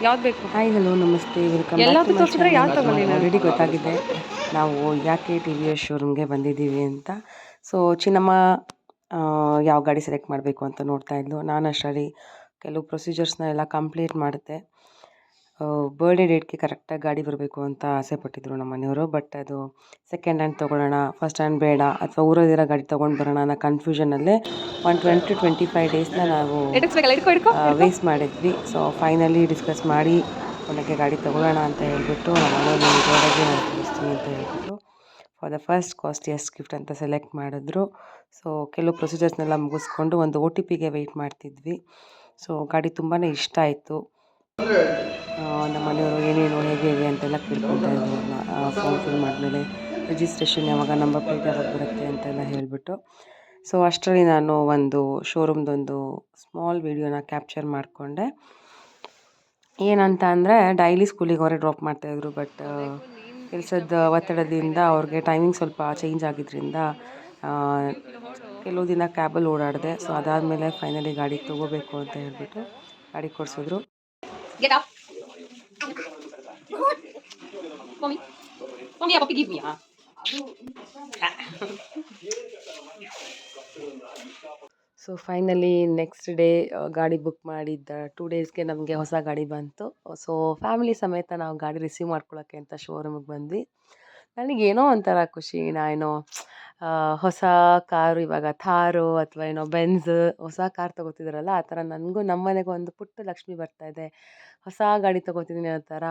ಯಾವ್ದು ಬೇಕು? Hi hello ನಮಸ್ತೆ. ವೆಲ್ಕಮ್ ಎಲ್ಲದೂ ತೋರಿಸಿದ್ರೆ ಯಾವ್ದು ತಗೊಂಡಿಲ್ಲ? ಆಲ್ರೆಡಿ ಗೊತ್ತಾಗಿದೆ. ನಾವು ಯಾಕೆ ಟಿ ವಿ ಎಸ್ ಶೋರೂಮ್ಗೆ ಬಂದಿದ್ದೀವಿ ಅಂತ. ಸೊ ಚಿನ್ನಮ್ಮ ಯಾವ ಗಾಡಿ ಸೆಲೆಕ್ಟ್ ಮಾಡಬೇಕು ಅಂತ ನೋಡ್ತಾ ಇದ್ಲು. ನಾನು ಅಷ್ಟರಲ್ಲಿ ಕೆಲವು ಪ್ರೊಸೀಜರ್ಸ್ನ ಎಲ್ಲ ಕಂಪ್ಲೀಟ್ ಮಾಡಿದೆ ಬರ್ಡೇ ಡೇಟ್ಗೆ ಕರೆಕ್ಟಾಗಿ ಗಾಡಿ ಬರಬೇಕು ಅಂತ ಆಸೆ ಪಟ್ಟಿದ್ರು ನಮ್ಮ ಮನೆಯವರು. ಬಟ್ ಅದು ಸೆಕೆಂಡ್ ಹ್ಯಾಂಡ್ ತೊಗೊಳ್ಳೋಣ ಫಸ್ಟ್ ಹ್ಯಾಂಡ್ ಬೇಡ ಅಥವಾ ಊರಲ್ಲಿರೋ ಗಾಡಿ ತೊಗೊಂಡು ಬರೋಣ ಅನ್ನೋ ಕನ್ಫ್ಯೂಷನಲ್ಲೇ ಒನ್ ಟ್ವೆಂಟಿ ಟ್ವೆಂಟಿ ಫೈವ್ ಡೇಸ್ನ ನಾವು ವೇಸ್ಟ್ ಮಾಡಿದ್ವಿ. ಸೊ ಫೈನಲಿ ಡಿಸ್ಕಸ್ ಮಾಡಿ ಒಳಗೆ ಗಾಡಿ ತೊಗೊಳ್ಳೋಣ ಅಂತ ಹೇಳ್ಬಿಟ್ಟು ನಮ್ಮ ಮನೆಯಲ್ಲಿ ನಾನು ಕಳಿಸ್ತೀನಿ ಅಂತ ಹೇಳ್ಬಿಟ್ಟು for the first costliest gift ಅಂತ ಸೆಲೆಕ್ಟ್ ಮಾಡಿದ್ರು. ಸೊ ಕೆಲವು ಪ್ರೊಸೀಜರ್ಸ್ನೆಲ್ಲ ಮುಗಿಸ್ಕೊಂಡು ಒಂದು ಒ ಟಿ ಪಿಗೆ ವೆಯ್ಟ್ ಮಾಡ್ತಿದ್ವಿ. ಸೊ ಗಾಡಿ ತುಂಬಾ ಇಷ್ಟ ಆಯಿತು. ನಮ್ಮ ಮನೆಯವರು ಏನೇನು, ಹೇಗೆ ಹೇಗೆ ಅಂತೆಲ್ಲ ಕೇಳ್ಕೊತಾ ಇದ್ರು. ಫಾರ್ಮ್ ಫಿಲ್ ಮಾಡಿದ್ಮೇಲೆ ರಿಜಿಸ್ಟ್ರೇಷನ್ ಯಾವಾಗ ನಂಬರ್ ಪ್ಲೇಟ್ ಯಾವಾಗ ಬರುತ್ತೆ ಅಂತೆಲ್ಲ ಹೇಳಿಬಿಟ್ಟು. ಸೊ ಅಷ್ಟರಲ್ಲಿ ನಾನು ಒಂದು ಶೋರೂಮ್ದೊಂದು ಸ್ಮಾಲ್ ವೀಡಿಯೋನ ಕ್ಯಾಪ್ಚರ್ ಮಾಡಿಕೊಂಡೆ. ಏನಂತ ಅಂದರೆ ಡೈಲಿ ಸ್ಕೂಲಿಗೆ ಅವರೇ ಡ್ರಾಪ್ ಮಾಡ್ತಾಯಿದ್ರು ಬಟ್ ಕೆಲಸದ ಒತ್ತಡದಿಂದ ಅವ್ರಿಗೆ ಟೈಮಿಂಗ್ ಸ್ವಲ್ಪ ಚೇಂಜ್ ಆಗಿದ್ದರಿಂದ ಕೆಲವು ದಿನ ಕ್ಯಾಬಲ್ಲಿ ಓಡಾಡಿದೆ. ಸೊ ಅದಾದಮೇಲೆ ಫೈನಲಿ ಗಾಡಿ ತೊಗೋಬೇಕು ಅಂತ ಹೇಳಿಬಿಟ್ಟು ಗಾಡಿ ಕೊಡಿಸಿದ್ರು. Get up. Mommy. Mommy, puppy, give me. huh? So finally next day ಗಾಡಿ ಬುಕ್ ಮಾಡಿದ್ದ ಟೂ ಡೇಸ್ಗೆ ನಮಗೆ ಹೊಸ ಗಾಡಿ ಬಂತು ಸೊ ಫ್ಯಾಮಿಲಿ ಸಮೇತ ನಾವು ಗಾಡಿ ರಿಸೀವ್ ಮಾಡ್ಕೊಳ್ಳೋಕ್ಕೆ ಅಂತ ಶೋರೂಮಿಗೆ ಬಂದ್ವಿ ನನಗೇನೋ ಒಂಥರ ಖುಷಿ ನಾನೇನೋ ಆ, ಹೊಸ ಕಾರು ಇವಾಗ ಥಾರು ಅಥವಾ ಏನೋ ಬೆನ್ಸ್ ಹೊಸ ಕಾರ್ ತೊಗೋತಿದ್ದಾರಲ್ಲ ಆ ಥರ ನನಗೂ ನಮ್ಮ ಮನೆಗೂ ಒಂದು ಪುಟ್ಟ ಲಕ್ಷ್ಮಿ ಬರ್ತಾ ಇದೆ. ಹೊಸ ಗಾಡಿ ತೊಗೋತಿದ್ದೀನಿ ಅನ್ನೋ ಥರ.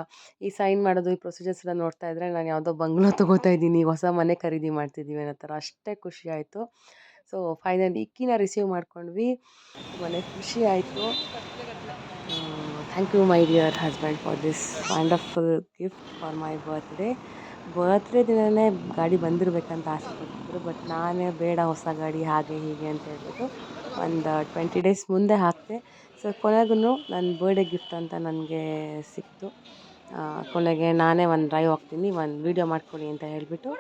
ಈ ಸೈನ್ ಮಾಡೋದು, ಈ ಪ್ರೊಸೀಜರ್ಸ್ ಎಲ್ಲ ನೋಡ್ತಾ ಇದ್ದರೆ ನಾನು ಯಾವುದೋ ಬಂಗ್ಲೋ ತೊಗೋತಾ ಇದ್ದೀನಿ, ಹೊಸ ಮನೆ ಖರೀದಿ ಮಾಡ್ತಿದ್ದೀವಿ ಅನ್ನೋ ಥರ ಅಷ್ಟೇ ಖುಷಿ ಆಯಿತು. ಸೊ ಫೈನಲಿ ಇಕ್ಕಿನ ರಿಸೀವ್ ಮಾಡ್ಕೊಂಡ್ವಿ. ತುಂಬಾ ಖುಷಿ ಆಯಿತು. Thank you my dear husband for this wonderful gift for my birthday birthday ದಿನವೇ ಗಾಡಿ ಬಂದಿರಬೇಕಂತ ಆಸೆ ಪಟ್ಟಿದ್ರು ಬಟ್ ನಾನೇ ಬೇಡ ಹೊಸ ಗಾಡಿ ಹಾಗೆ ಹೀಗೆ ಅಂತ ಹೇಳ್ಬಿಟ್ಟು ಒಂದು ಟ್ವೆಂಟಿ ಡೇಸ್ ಮುಂದೆ ಹಾಕಿದೆ. ಸೊ ಕೊನೆಗೂ ನನ್ನ ಬರ್ಡೇ ಗಿಫ್ಟ್ ಅಂತ ನನಗೆ ಸಿಕ್ತು. ಕೊನೆಗೆ ನಾನೇ ಒಂದು ಡ್ರೈವ್ ಹೋಗ್ತೀನಿ ಒಂದು ವೀಡಿಯೋ ಮಾಡ್ಕೊಳ್ಳಿ ಅಂತ ಹೇಳಿಬಿಟ್ಟು.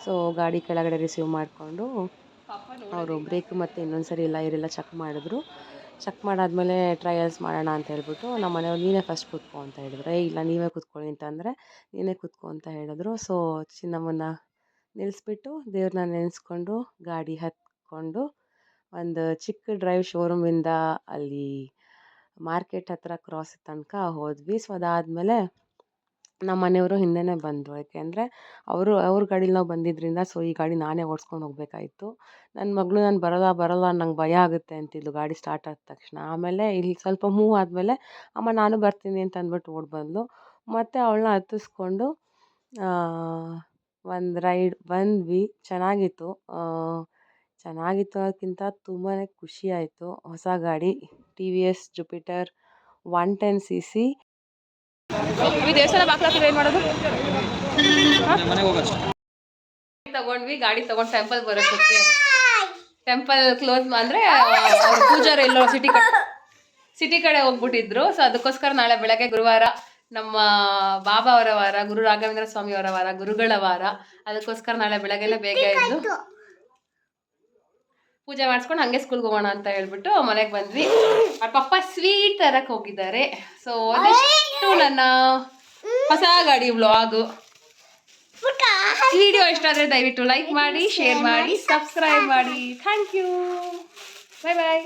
ಸೊ ಗಾಡಿ ಕೆಳಗಡೆ ರಿಸೀವ್ ಮಾಡಿಕೊಂಡು ಅವರು ಬ್ರೇಕ್ ಮತ್ತು ಇನ್ನೊಂದು ಸರಿ ಲೈರೆಲ್ಲ ಎಲ್ಲ ಚೆಕ್ ಮಾಡಿದ್ರು. ಚೆಕ್ ಮಾಡಾದ್ಮೇಲೆ ಟ್ರಯಲ್ಸ್ ಮಾಡೋಣ ಅಂತ ಹೇಳ್ಬಿಟ್ಟು ನಮ್ಮ ಮನೆಯವ್ರು, ನೀನೇ ಫಸ್ಟ್ ಕೂತ್ಕೋ ಅಂತ ಹೇಳಿದ್ರು. ಏ, ಇಲ್ಲ, ನೀವೇ ಕೂತ್ಕೊಳ್ಳಿ ಅಂತಂದರೆ ನೀನೇ ಕೂತ್ಕೊ ಅಂತ ಹೇಳಿದ್ರು. ಸೊ ಚಿನ್ನಮ್ಮನ ನಿಲ್ಲಿಸ್ಬಿಟ್ಟು ದೇವ್ರನ್ನ ನೆನೆಸ್ಕೊಂಡು ಗಾಡಿ ಹತ್ಕೊಂಡು ಒಂದು ಚಿಕ್ಕ ಡ್ರೈವ್ ಶೋರೂಮಿಂದ ಅಲ್ಲಿ ಮಾರ್ಕೆಟ್ ಹತ್ತಿರ ಕ್ರಾಸ್ ತನಕ ಹೋದ್ವಿ. ಸೊ ಅದಾದಮೇಲೆ ನಮ್ಮ ಮನೆಯವರು ಹಿಂದೆನೇ ಬಂದರು. ಯಾಕೆಂದರೆ ಅವರು, ಅವ್ರ ಗಾಡೀಲಿ ನಾವು ಬಂದಿದ್ದರಿಂದ ಸೊ, ಈ ಗಾಡಿ ನಾನೇ ಓಡ್ಸ್ಕೊಂಡು ಹೋಗಬೇಕಾಯ್ತು. ನನ್ನ ಮಗಳು, ನಾನು ಬರೋಲ್ಲ ಬರೋಲ್ಲ, ನಂಗೆ ಭಯ ಆಗುತ್ತೆ ಅಂತಿದ್ಲು. ಗಾಡಿ ಸ್ಟಾರ್ಟ್ ಆದ ತಕ್ಷಣ. ಆಮೇಲೆ ಇಲ್ಲಿ ಸ್ವಲ್ಪ ಮೂವ್ ಆದಮೇಲೆ, ಅಮ್ಮ, ನಾನು ಬರ್ತೀನಿ ಅಂತ ಅಂದ್ಬಿಟ್ಟು ಓಡಿ ಬಂದಳು ಮತ್ತು ಅವಳನ್ನ ಹತ್ತಿಸ್ಕೊಂಡು ಒಂದು ರೈಡ್ ಬಂದ್ವಿ ಚೆನ್ನಾಗಿತ್ತು. ಚೆನ್ನಾಗಿತ್ತು ಅದಕ್ಕಿಂತ ತುಂಬಾ ಖುಷಿ ಆಯಿತು. ಹೊಸ ಗಾಡಿ, T V S, Jupiter, one ten C C. ಈ ದೇವಸ್ಥಾನ ಬಾಕ್ಲಾಕಿದ್ರೆ ಏನು ಮಾಡೋದು? ತಗೊಂಡ್ವಿ ಗಾಡಿ ತಗೊಂಡು ಟೆಂಪಲ್ ಬರೋದಕ್ಕೆ ಟೆಂಪಲ್ ಕ್ಲೋಸ್ ಅಂದ್ರೆ ಪೂಜಾರ ಎಲ್ಲೋ ಸಿಟಿ ಕಡೆ ಸಿಟಿ ಕಡೆ ಹೋಗ್ಬಿಟ್ಟಿದ್ರು. ಸೊ ಅದಕ್ಕೋಸ್ಕರ ನಾಳೆ ಬೆಳಗ್ಗೆ ಗುರುವಾರ ನಮ್ಮ ಬಾಬಾ ಅವರ ವಾರ ಗುರು ರಾಘವೇಂದ್ರ ಸ್ವಾಮಿ ಅವರ ವಾರ ಗುರುಗಳ ವಾರ. ಅದಕ್ಕೋಸ್ಕರ ನಾಳೆ ಬೆಳಗ್ಗೆ ಬೇಗ ಇದ್ದು ಪೂಜೆ ಮಾಡಿಸ್ಕೊಂಡು ಹಂಗೆ ಸ್ಕೂಲ್ಗೆ ಹೋಗೋಣ ಅಂತ ಹೇಳ್ಬಿಟ್ಟು ಮನೆಗೆ ಬಂದ್ವಿ. ಅವ್ರ ಪಪ್ಪ ಸ್ವೀಟ್ ತರಕ್ಕೆ ಹೋಗಿದ್ದಾರೆ. ಸೊ ನನ್ನ ಹೊಸ ಗಾಡಿ ವ್ಲಾಗು ವಿಡಿಯೋ ಇಷ್ಟ ಆದರೆ ದಯವಿಟ್ಟು ಲೈಕ್ ಮಾಡಿ ಶೇರ್ ಮಾಡಿ ಸಬ್ಸ್ಕ್ರೈಬ್ ಮಾಡಿ. Thank you bye bye.